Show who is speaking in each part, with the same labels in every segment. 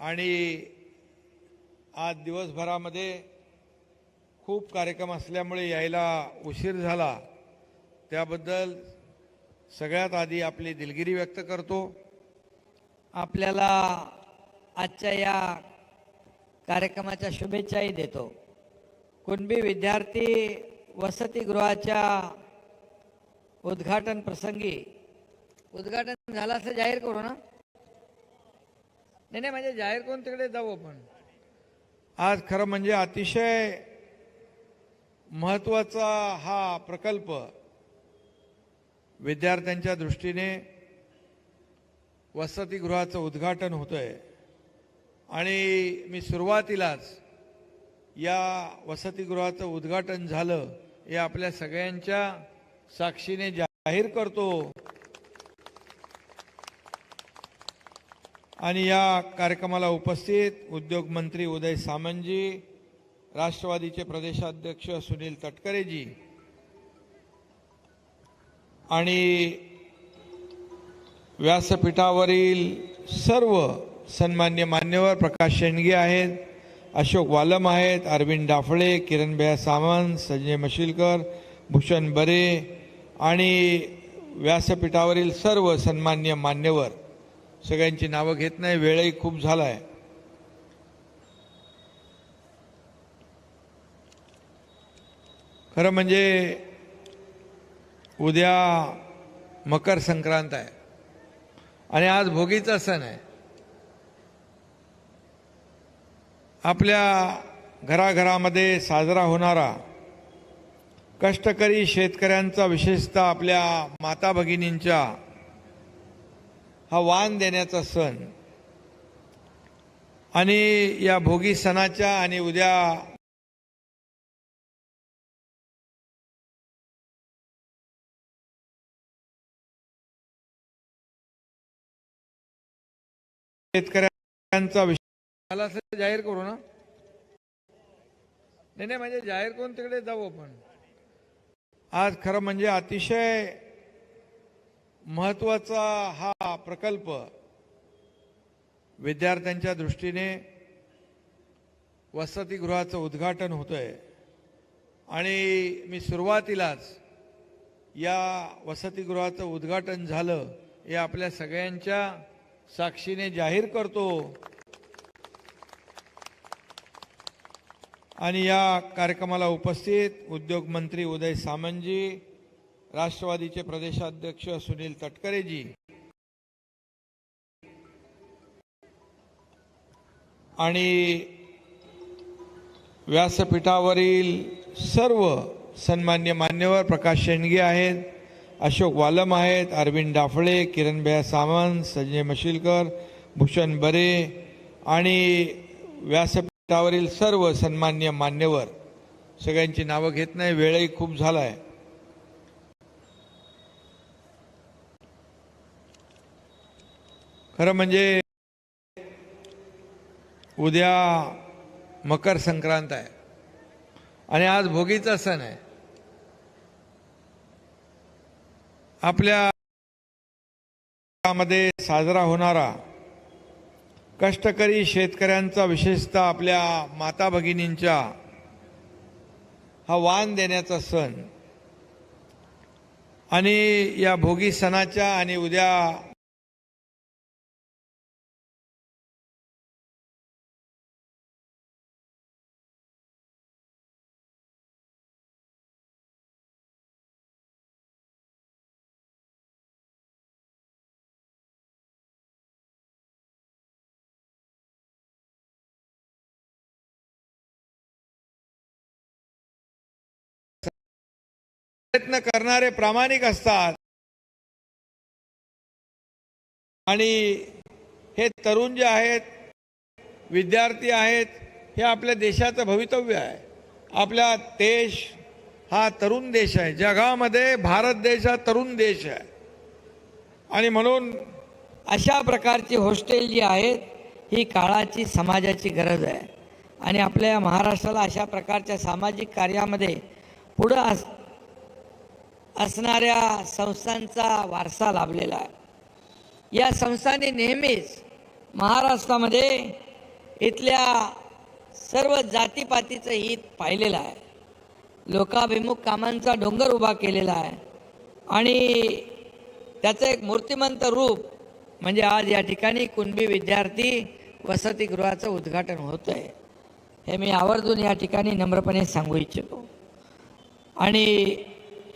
Speaker 1: आणि आज दिवसभरामध्ये खूप कार्यक्रम असल्यामुळे यायला उशीर झाला. त्याबद्दल सगळ्यात आधी आपली दिलगिरी व्यक्त करतो.
Speaker 2: आपल्याला आजच्या या कार्यक्रमाच्या शुभेच्छाही देतो. कुणबी विद्यार्थी वसतिगृहाच्या उद्घाटन प्रसंगी उद्घाटन झालं असं जाहीर करू ना? नाही नाही म्हणजे जाहीर करून तिकडे जाऊ आपण.
Speaker 1: आज खरं म्हणजे अतिशय महत्त्वाचा हा प्रकल्प विद्यार्थ्यांच्या दृष्टीने वसतिगृहाचं उद्घाटन होतंय. आणि मी सुरुवातीलाच या वसतिगृहाचं उद्घाटन झालं हे आपल्या सगळ्यांच्या साक्षीने जाहीर करतो. आणि या कार्यक्रमाला उपस्थित उद्योगमंत्री उदय सामंतजी राष्ट्रवादीचे प्रदेशाध्यक्ष सुनील तटकरेजी आणि व्यासपीठावरील सर्व सन्मान्य मान्यवर प्रकाश शेंडगे आहेत अशोक वालम आहेत अरविंद डाफळे किरणभया सावंत संजय मशिलकर भूषण बरे आणि व्यासपीठावरील सर्व सन्मान्य मान्यवर सगळ्यांची नावं घेत नाही वेळही खूप झाला आहे खरं म्हणजे उद्या मकर संक्रांत आहे. आणि आज भोगीचा सण आहे. आपल्या घराघरामध्ये साजरा होणारा कष्टकरी शेतकऱ्यांचा विशेषतः आपल्या माता भगिनींच्या हा वाण देण्याचा सण. आणि या भोगी सणाच्या आणि उद्या शेतकऱ्यांचा विषय. मला असं जाहीर करू ना? नाही नाही म्हणजे जाहीर करून तिकडे जाऊ आपण. आज खरं म्हणजे अतिशय महत्त्वाचा हा प्रकल्प विद्यार्थ्यांच्या दृष्टीने वसतिगृहाचं उद्घाटन होतंय. आणि मी सुरुवातीलाच या वसतिगृहाचं उद्घाटन झालं हे आपल्या सगळ्यांच्या साक्षीने जाहीर करतो. आणि या कार्यक्रमाला उपस्थित उद्योग मंत्री उदय सामंतजी राष्ट्रवादीचे प्रदेशाध्यक्ष सुनील तटकरेजी आणि व्यासपीठावरील सर्व सन्मान्य मान्यवर प्रकाश शेंडगे आहेत अशोक वालम आहेत अरविंद डाफळे किरणभया सावंत संजय मशिलकर भूषण बरे आणि व्यासपीठावरील सर्व सन्मान्य मान्यवर. सगळ्यांची नावं घेत नाही वेळही खूप झाला आहे खरं म्हणजे उद्या मकर संक्रांत आहे. आणि आज भोगीचा सण आहे. आपल्या मध्ये साजरा होणारा कष्टकरी शेतकऱ्यांचा विशेषतः आपल्या माता भगिनींच्या हा वाण देण्याचा सण. आणि या भोगी सणाच्या आणि उद्या प्रयत्न करणारे प्रामाणिक असतात. आणि हे तरुण जे आहेत विद्यार्थी आहेत हे आपल्या देशाचं भवितव्य आहे. आपला देश हा तरुण देश आहे. जगामध्ये भारत देश हा तरुण देश आहे. आणि म्हणून
Speaker 2: अशा प्रकारची हॉस्टेल जी आहेत ही काळाची समाजाची गरज आहे. आणि आपल्या महाराष्ट्राला अशा प्रकारच्या सामाजिक कार्यामध्ये पुढं अस असणाऱ्या संस्थांचा वारसा लाभलेला आहे. या संस्थांनी नेहमीच महाराष्ट्रामध्ये इथल्या सर्व जातीपातीचं हित पाहिलेलं आहे. लोकाभिमुख कामांचा डोंगर उभा केलेला आहे. आणि त्याचं एक मूर्तिमंत रूप म्हणजे आज या ठिकाणी कुणबी विद्यार्थी वसतिगृहाचं उद्घाटन होतं आहे हे मी आवर्जून या ठिकाणी नम्रपणे सांगू इच्छितो. आणि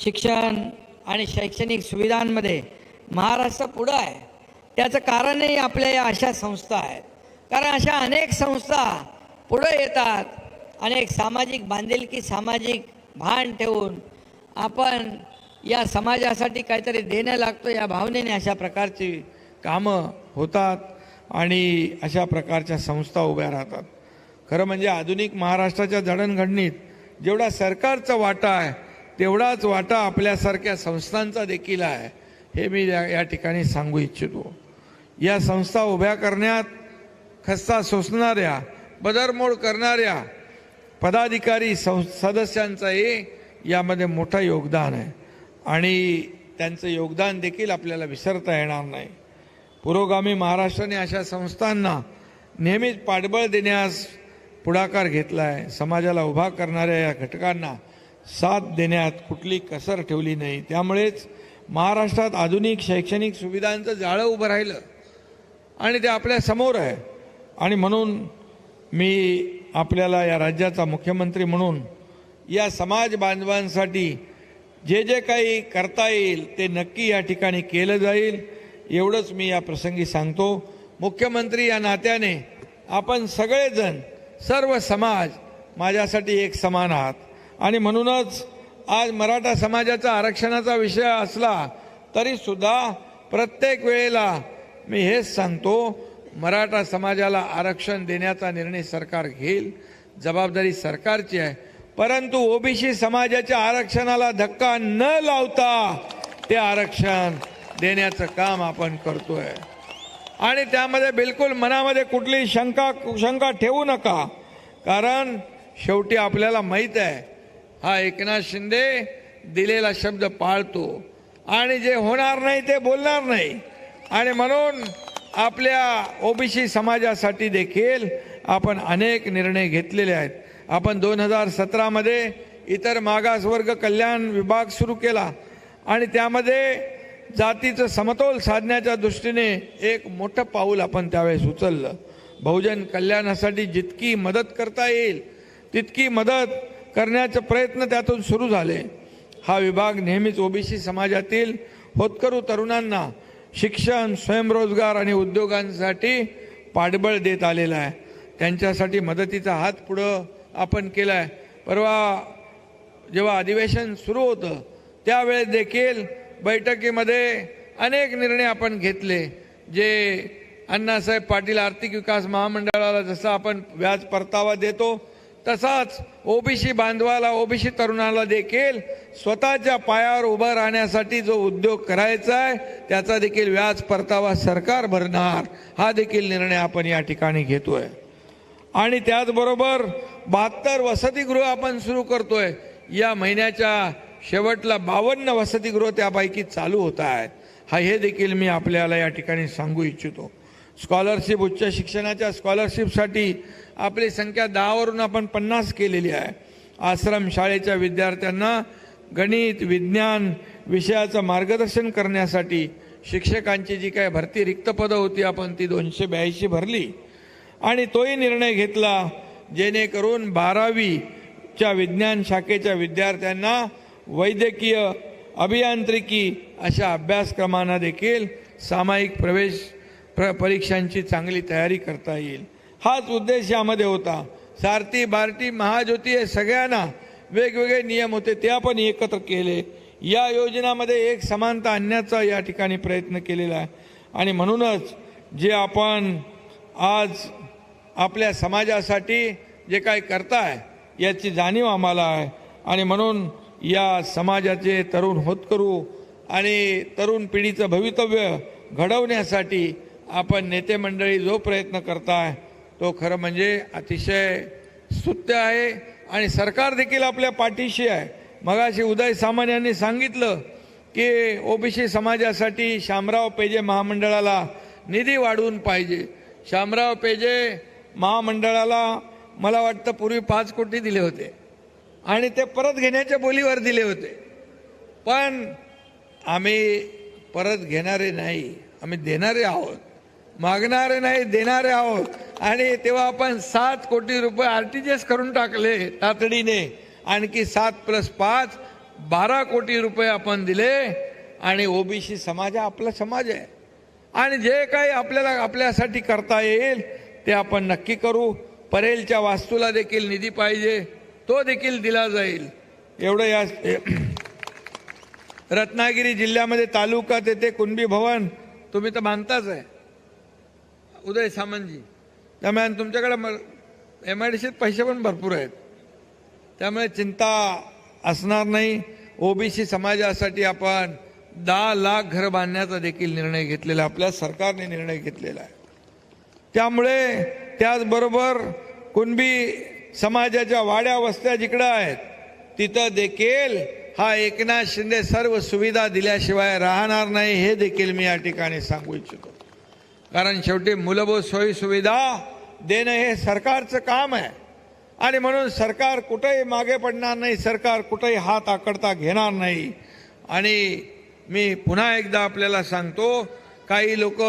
Speaker 2: शिक्षण आणि शैक्षणिक सुविधांमध्ये महाराष्ट्र पुढं आहे. त्याचं कारणही आपल्या या अशा संस्था आहेत. कारण अशा अनेक संस्था पुढं येतात. अनेक सामाजिक बांधिलकी सामाजिक भान ठेवून आपण या समाजासाठी काहीतरी देणं लागतो या भावनेने अशा प्रकारची
Speaker 1: कामं होतात आणि अशा प्रकारच्या संस्था उभ्या राहतात. खरं म्हणजे आधुनिक महाराष्ट्राच्या जडणघडणीत जेवढा सरकारचा वाटा आहे तेवढाच वाटा आपल्यासारख्या संस्थांचा देखील आहे. हे मी या या ठिकाणी सांगू इच्छितो. या संस्था उभ्या करण्यात खस्ता सोसणाऱ्या बदरमोड करणाऱ्या पदाधिकारी सं सदस्यांचंही यामध्ये मोठं योगदान आहे. आणि त्यांचं योगदान देखील आपल्याला विसरता येणार नाही. पुरोगामी महाराष्ट्राने अशा संस्थांना नेहमीच पाठबळ देण्यास पुढाकार घेतला आहे समाजाला उभा करणाऱ्या या घटकांना साथ देण्यात कुठली कसर ठेवली नाही. त्यामुळेच महाराष्ट्रात आधुनिक शैक्षणिक सुविधांचं जाळं उभं राहिलं आणि ते आपल्यासमोर आहे. आणि म्हणून मी आपल्याला या राज्याचा मुख्यमंत्री म्हणून या समाज बांधवांसाठी जे जे काही करता येईल ते नक्की या ठिकाणी केलं जाईल एवढंच मी या प्रसंगी सांगतो. मुख्यमंत्री या नात्याने आपण सगळेजण सर्व समाज माझ्यासाठी एक समान आहात. आणि म्हणूनच आज मराठा समाजाचा आरक्षणाचा विषय असला तरी सुद्धा प्रत्येक वेळेला मी हेच सांगतो मराठा समाजाला आरक्षण देण्याचा निर्णय सरकार घेईल जबाबदारी सरकारची आहे. परंतु ओबीसी समाजाच्या आरक्षणाला धक्का न लावता ते आरक्षण देण्याचं काम आपण करतोय. आणि त्यामध्ये बिलकुल मनामध्ये कुठली शंका शंका ठेवू नका. कारण शेवटी आपल्याला माहीत आहे हा एकनाथ शिंदे दिलेला शब्द पाळतो. आणि जे होणार नाही ते बोलणार नाही. आणि म्हणून आपल्या ओबीसी समाजासाठी देखील आपण अनेक निर्णय घेतलेले आहेत. आपण दोन हजार सतरामध्ये इतर मागासवर्ग कल्याण विभाग सुरू केला. आणि त्यामध्ये जातीचं समतोल साधण्याच्या दृष्टीने एक मोठं पाऊल आपण त्यावेळेस उचललं. बहुजन कल्याणासाठी जितकी मदत करता येईल तितकी मदत करण्याचे प्रयत्न त्यातून सुरू झाले. हा विभाग नेहमीच ओबीसी समाजातील होतकरू तरुणांना शिक्षण स्वयंरोजगार आणि उद्योगांसाठी पाठबळ देत आलेला आहे. त्यांच्यासाठी मदतीचा हात पुढं आपण केला आहे परवा जेव्हा अधिवेशन सुरू होतं त्यावेळेस देखील बैठकीमध्ये अनेक निर्णय आपण घेतले. जे अण्णासाहेब पाटील आर्थिक विकास महामंडळाला जसं आपण व्याज परतावा देतो तसाच ओबीसी बांधवाला ओबीसी तरुणाला देखील स्वतःच्या पायावर उभं राहण्यासाठी जो उद्योग करायचा आहे त्याचा देखील व्याज परतावा सरकार भरणार. हा देखील निर्णय आपण या ठिकाणी घेतोय. आणि त्याचबरोबर बहात्तर वसतिगृह आपण सुरू करतोय. या महिन्याच्या शेवटला बावन्न वसतिगृह त्यापैकी चालू होत आहेत. हा हे देखील मी आपल्याला या ठिकाणी सांगू इच्छितो. स्कॉलरशिप उच्च शिक्षणाच्या स्कॉलरशिपसाठी आपली संख्या दहावरून आपण पन्नास केलेली आहे. आश्रम शाळेच्या विद्यार्थ्यांना गणित विज्ञान विषयाचं मार्गदर्शन करण्यासाठी शिक्षकांची जी काय भरती रिक्त पदं होती आपण ती दोनशे ब्याऐंशी भरली. आणि तोही निर्णय घेतला जेणेकरून बारावीच्या विज्ञान शाखेच्या विद्यार्थ्यांना वैद्यकीय अभियांत्रिकी अशा अभ्यासक्रमांना देखील सामायिक प्रवेश प्र परीक्षांची चांगली तयारी करता येईल. हाच उद्देश यामध्ये होता. सारथी बार्टी महाज्योती हे सगळ्यांना वेगवेगळे नियम होते ते आपण एकत्र केले. या योजनामध्ये एक समानता आणण्याचा या ठिकाणी प्रयत्न केलेला आहे. आणि म्हणूनच जे आपण आज आपल्या समाजासाठी जे काय करताय याची जाणीव आम्हाला आहे. आणि म्हणून या समाजाचे तरुण होतकरू आणि तरुण पिढीचं भवितव्य घडवण्यासाठी आपण नेते मंडळी जो प्रयत्न करताय तो खरं म्हणजे अतिशय स्तुत्य आहे आणि सरकार देखील आपल्या पाठीशी आहे. मगाशी उदय सामंत यांनी सांगितलं की ओबीसी समाजासाठी शामराव पेजे महामंडळाला निधी वाढवून पाहिजे. शामराव पेजे महामंडळाला मला वाटतं पूर्वी पाच कोटी दिले होते आणि ते परत घेण्याच्या बोलीवर दिले होते. पण आम्ही परत घेणारे नाही आम्ही देणारे आहोत. मागणारे नाही देणारे आहोत. आणि तेव्हा आपण सात कोटी रुपये आर टी जी एस करून टाकले तातडीने. आणखी सात प्लस पाच बारा कोटी रुपये आपण दिले. आणि ओबीसी समाज हा आपला समाज आहे. आणि जे काही आपल्याला आपल्यासाठी करता येईल ते आपण नक्की करू. परेलच्या वास्तूला देखील निधी पाहिजे. तो देखील दिला जाईल. एवढं या रत्नागिरी जिल्ह्यामध्ये तालुका येते कुणबी भवन तुम्ही तर मानताच आहे. उदय सामंतजी. त्यामुळे तुमच्याकडे एम आय डी सीत पैसे पण भरपूर आहेत. त्यामुळे चिंता असणार नाही. ओबीसी समाजासाठी आपण दहा लाख घर बांधण्याचा देखील निर्णय घेतलेला आपल्या सरकारने निर्णय घेतलेला आहे. त्यामुळे त्याचबरोबर कुणबी समाजाच्या वाड्या वस्त्या जिकडं आहेत तिथं देखील हा एकनाथ शिंदे सर्व सुविधा दिल्याशिवाय राहणार नाही हे देखील मी या ठिकाणी सांगू इच्छितो. कारण शेवटी मूलभूत सोयीसुविधा देणं हे सरकारचं काम आहे. आणि म्हणून सरकार कुठंही मागे पडणार नाही सरकार कुठंही हात आकडता घेणार नाही. आणि मी पुन्हा एकदा आपल्याला सांगतो काही लोक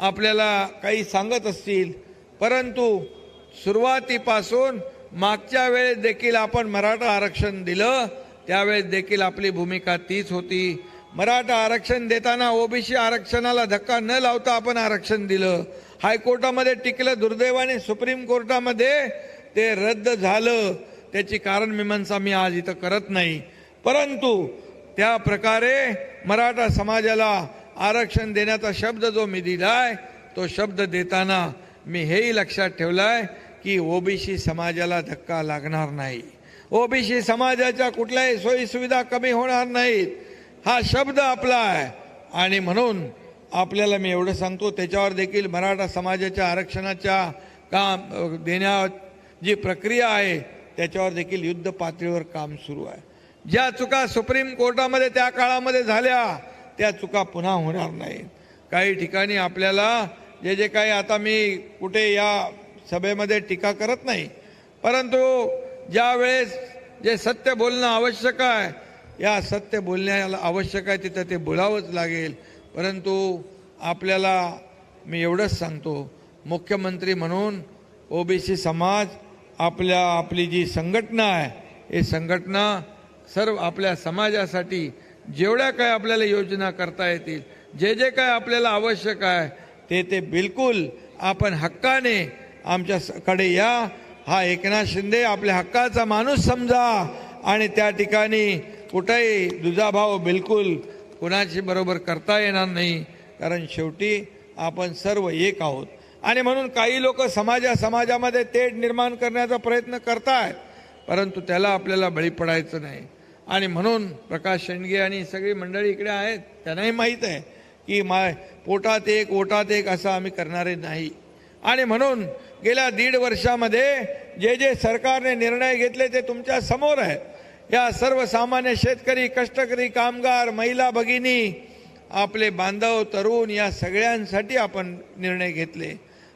Speaker 1: आपल्याला काही सांगत असतील परंतु सुरुवातीपासून मागच्या वेळेस देखील आपण मराठा आरक्षण दिलं त्यावेळेस देखील आपली भूमिका तीच होती. मराठा आरक्षण देताना ओबीसी आरक्षणाला धक्का न लावता आपण आरक्षण दिलं. हायकोर्टामध्ये टिकलं दुर्दैवाने सुप्रीम कोर्टामध्ये ते रद्द झालं. त्याची कारण मीमांसा मी आज इथं करत नाही. परंतु त्या प्रकारे मराठा समाजाला आरक्षण देण्याचा शब्द जो मी दिलाय तो शब्द देताना मी हेही लक्षात ठेवलाय की ओबीसी समाजाला धक्का लागणार नाही. ओबीसी समाजाच्या कुठल्याही सोयीसुविधा कमी होणार नाहीत. हा शब्द आपला आहे. आणि म्हणून आपल्याला मी एवढं सांगतो त्याच्यावर देखील मराठा समाजाच्या आरक्षणाच्या काम देण्या जी प्रक्रिया आहे त्याच्यावर देखील युद्ध पातळीवर काम सुरू आहे. ज्या चुका सुप्रीम कोर्टामध्ये त्या काळामध्ये झाल्या त्या चुका पुन्हा होणार नाही काही ठिकाणी आपल्याला जे जे काही आता मी कुठे या सभेमध्ये टीका करत नाही परंतु ज्यावेळेस जे सत्य बोलणं आवश्यक आहे या सत्य बोलण्याला आवश्यक आहे तिथं ते बोलावंच लागेल. परंतु आपल्याला मी एवढंच सांगतो मुख्यमंत्री म्हणून ओबीसी समाज आपल्या आपली जी संघटना आहे ही संघटना सर्व आपल्या समाजासाठी जेवढ्या काय आपल्याला योजना करता येतील जे जे काय आपल्याला आवश्यक आहे ते ते बिलकुल आपण हक्काने आमच्याकडे या. हा एकनाथ शिंदे आपल्या हक्काचा माणूस समजा आणि त्या ठिकाणी कुठंही दुजाभाव बिलकुल कुणाची बरोबर करता येणार नाही. कारण शेवटी आपण सर्व एक आहोत. आणि म्हणून काही लोक समाजा समाजामध्ये तेढ निर्माण करण्याचा प्रयत्न करतायत. परंतु त्याला आपल्याला बळी पडायचं नाही. आणि म्हणून प्रकाश शेंडगे आणि सगळी मंडळी इकडे आहेत. त्यांनाही माहीत आहे की माय पोटात एक ओटात एक असं आम्ही करणारे नाही. आणि म्हणून गेल्या दीड वर्षामध्ये जे जे सरकारने निर्णय घेतले ते तुमच्यासमोर आहेत. या सर्वसामान्य शेतकरी कष्टकरी कामगार महिला भगिनी आपले बांधव तरुण या सगळ्यांसाठी आपण निर्णय घेतले.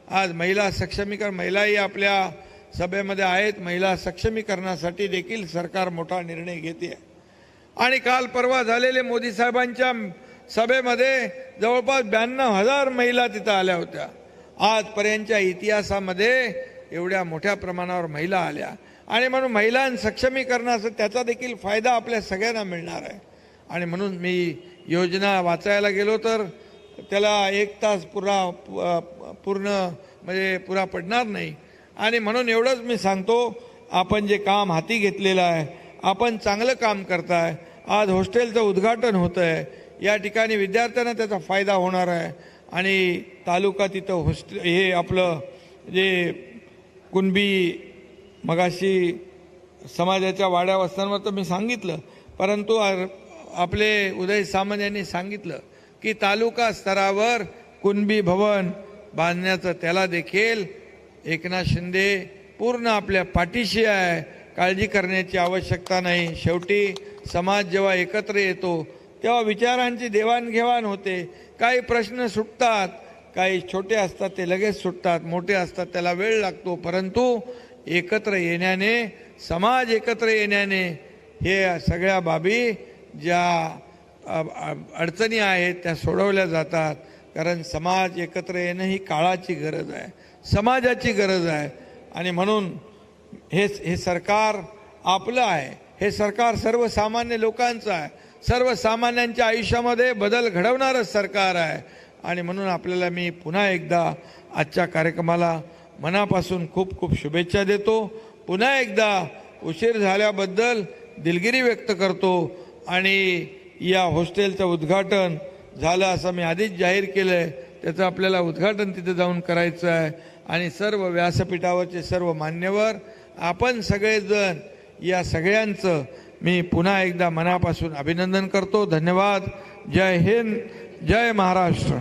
Speaker 1: आज महिला सक्षमीकरण महिलाही आपल्या सभेमध्ये आहेत. महिला सक्षमीकरणासाठी देखील सरकार मोठा निर्णय घेते. आणि काल परवा झालेले मोदी साहेबांच्या सभेमध्ये जवळपास ब्याण्णव हजार महिला तिथं आल्या होत्या. आजपर्यंतच्या इतिहासामध्ये एवढ्या मोठ्या प्रमाणावर महिला आल्या. आणि म्हणून महिलां सक्षमीकरणाचा त्याचा देखील फायदा आपल्या सगळ्यांना मिळणार आहे. आणि म्हणून मी योजना वाचायला गेलो तर त्याला एक तास पुरा पूर्ण म्हणजे पुरा पडणार नाही. आणि म्हणून एवढंच मी सांगतो आपण जे काम हाती घेतलेलं आहे आपण चांगलं काम करताय आज हॉस्टेलचं उद्घाटन होतं आहे या ठिकाणी विद्यार्थ्यांना त्याचा फायदा होणार आहे. आणि तालुका तिथं हॉस्टे हे आपलं जे कुणबी मगाशी समाजाच्या वाड्या वस्त्यांवर तर मी सांगितलं परंतु आपले उदय सामंत यांनी सांगितलं की तालुका स्तरावर कुणबी भवन बांधण्याचं त्याला देखील एकनाथ शिंदे पूर्ण आपल्या पाठीशी आहे. काळजी करण्याची आवश्यकता नाही. शेवटी समाज जेव्हा एकत्र येतो तेव्हा विचारांची देवाणघेवाण होते. काही प्रश्न सुटतात काही छोटे असतात ते लगेच सुटतात मोठे असतात त्याला वेळ लागतो. परंतु एकत्र येण्याने समाज एकत्र येण्याने हे सगळ्या बाबी ज्या अडचणी आहेत त्या सोडवल्या जातात. कारण समाज एकत्र येणं ही काळाची गरज आहे. समाजाची गरज आहे. आणि म्हणून हे हे सरकार आपलं आहे. हे सरकार सर्वसामान्य लोकांचं आहे. सर्वसामान्यांच्या आयुष्यामध्ये बदल घडवणारं सरकार आहे. आणि म्हणून आपल्याला मी पुन्हा एकदा आजच्या कार्यक्रमाला मनापासून खूप खूप शुभेच्छा देतो. पुन्हा एकदा उशीर झाल्याबद्दल दिलगिरी व्यक्त करतो आणि या हॉस्टेलचं उद्घाटन झालं असं मी आधीच जाहीर केलं आहे त्याचं आपल्याला उद्घाटन तिथे जाऊन करायचं आहे. आणि सर्व व्यासपीठावरचे सर्व मान्यवर आपण सगळेजण या सगळ्यांचं मी पुन्हा एकदा मनापासून अभिनंदन करतो. धन्यवाद. जय हिंद. जय महाराष्ट्र.